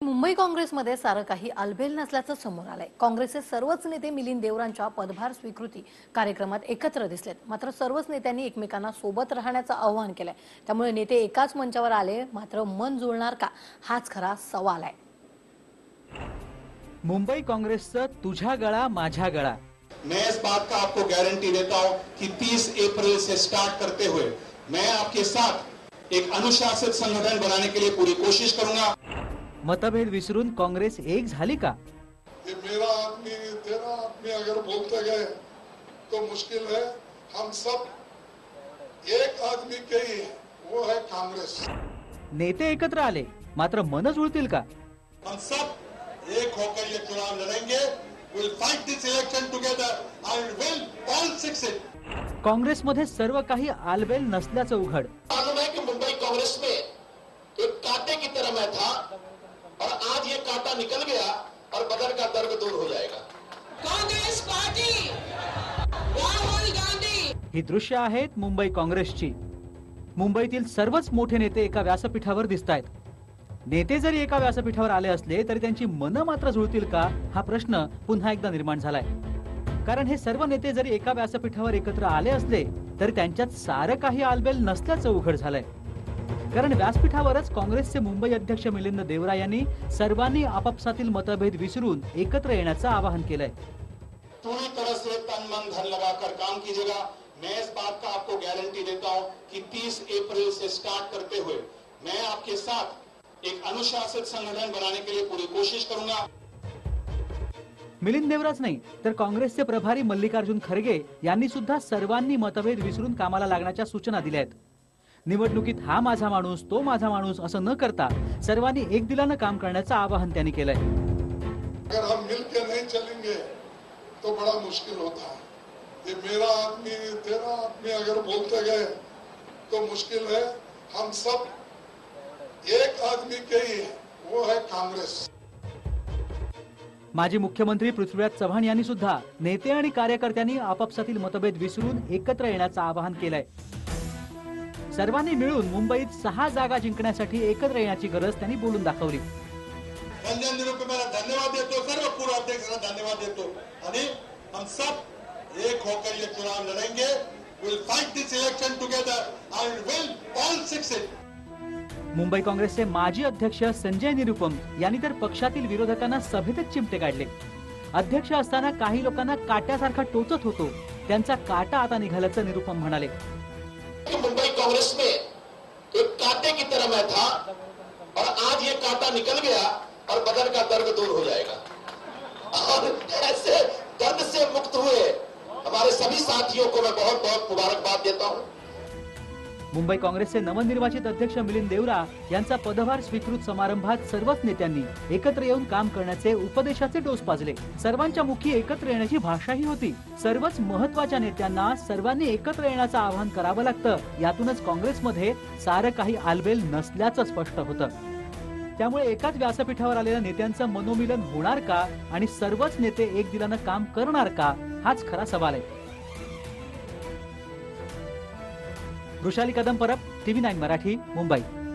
मुंबई काँग्रेसमध्ये सारं काही आलबेल नसल्याचं समोर आलंय. काँग्रेसचे सर्वच नेते मिलिंद देवरांच्या पदभार स्वीकृती कार्यक्रमात एकत्र दिसलेत. मात्र सर्वच नेत्यांनी एकमेकांना सोबत राहण्याचं आवाहन केलंय. त्यामुळे नेते एकाच मंचावर आले मात्र मन जुळणार का? हाच खरा सवाल आहे. मुंबई काँग्रेसचं तुझ्या गळा माझ्या गळा. मैं इस बात का आपको गारंटी देता हूं कि 30 अप्रैल से स्टार्ट करते हुए मैं आपके साथ एक अनुशासित संगठन बनाने के लिए पूरी कोशिश करूंगा। मतभेद विसरून काँग्रेस एक झाली का? ये मेरा आदमी तेरा आदमी अगर बोलते गए तो मुश्किल है। हम सब एक आदमी के ही हैं, वो है कांग्रेस। नेते एकत्र आले मात्र मन जुळतील का? हम सब एक होकर ये चुनाव लड़ेंगे। Will fight this election together I will all succeed काँग्रेसमध्ये सर्व काही आलबेल नसल्याचं उघड. मालूम है कि मुंबई कांग्रेस में एक कांटे की तरह मैं था। और आज ये कांटा निकल गया और बदन का दर्द दूर हो जाएगा। कांग्रेस पार्टी राहुल गांधी। ही दृश्य आहेत मुंबई काँग्रेसची. मुंबईतील सर्वच मोठे नेते एका व्यासपीठावर दिसत आहेत नेते जरी एका व्यासपीठावर आले असले तरी त्यांची मनं मात्र जुळतील का हा प्रश्न पुन्हा एकदा निर्माण झालाय. कारण हे सर्व नेते जरी एका व्यासपीठावर एकत्र आले असले तरी त्यांच्यात सारं काही आलबेल नसल्याचं उघड झालंय. कारण व्यासपीठावरच काँग्रेसचे मुंबई अध्यक्ष मिलिंद देवरा यांनी सर्वांनी आपापसातील मतभेद विसरून एकत्र येण्याचं आवाहन केलंय. पूरी तरह से तन मन धन लगाकर काम कीजिएगा। मैं इस बात का आपको गारंटी देता हूं कि 30 अप्रैल से स्टार्ट करते हुए मैं आपके साथ एक अनुशासित संगठन बनाने के लिए पूरी कोशिश करूंगा। मिलिंद देवराच नाही तर काँग्रेसचे प्रभारी मल्लिकार्जुन खरगे यांनी सुद्धा सर्वांनी मतभेद विसरून कामाला लागण्याच्या सूचना दिल्या आहेत. निवडणुकीत हा माझा माणूस तो माझा माणूस असं न करता सर्वांनी एक दिलानं काम करण्याचं आवाहन त्यांनी केलंय. अगर हम मिल के नहीं चलेंगे तो बड़ा मुश्किल होता है। ये मेरा आदमी तेरा आदमी अगर बोलते गए तो मुश्किल है। हम सब एक आदमी के ही हैं, वो है कांग्रेस। माजी मुख्यमंत्री पृथ्वीराज चव्हाण यांनी सुद्धा नेते आणि कार्यकर्त्यांनी आपापसातील मतभेद विसरून एकत्र येण्याचं आवाहन केलंय. सर्वांनी मिळून मुंबईत सहा जागा जिंकण्यासाठी एकत्र येण्याची गरज त्यांनी बोलून दाखवली. निरुपमेला धन्यवाद देतो. सर्व पूर्व अध्यक्षांना धन्यवाद देतो. आणि हम सब एक होकर ये चुनाव लड़ेंगे. Will fight this election together I will all Mumbai काँग्रेसचे माजी अध्यक्ष संजय निरुपम यांनी तर पक्षातील विरोधकांना सभेतच चिमटे काढले. अध्यक्ष असताना काही लोकांना काट्यासारखा टोचत होतो. त्यांचा काटा आता निघाल्याचं निरुपम म्हणाले. मुंबई कांग्रेस में एक कांटे की तरह मैं था और आज ये कांटा निकल गया और बदन का दर्द दूर हो जाएगा। और ऐसे दर्द से मुक्त हुए हमारे सभी साथियों को मैं बहुत बहुत मुबारकबाद देता हूँ। मुंबई काँग्रेसचे नवनिर्वाचित अध्यक्ष मिलिंद देवरा यांचा पदभार स्वीकृत समारंभात सर्वच नेत्यांनी एकत्र येऊन काम करण्याचे उपदेशाचे डोस पाजले. सर्वांच्या मुखी एकत्र येण्याची भाषाही होती. सर्वच महत्त्वाच्या नेत्यांना सर्वांनी एकत्र येण्याचं आवाहन करावं लागतं. यातूनच काँग्रेसमध्ये सारं काही आलबेल नसल्याचं स्पष्ट होतं. त्यामुळे एकाच व्यासपीठावर आलेल्या नेत्यांचं मनोमिलन होणार का आणि सर्वच नेते एक दिलानं काम करणार का हाच खरा सवाल आहे. Vrushali Kadam Parab TV nine Marathi Mumbai.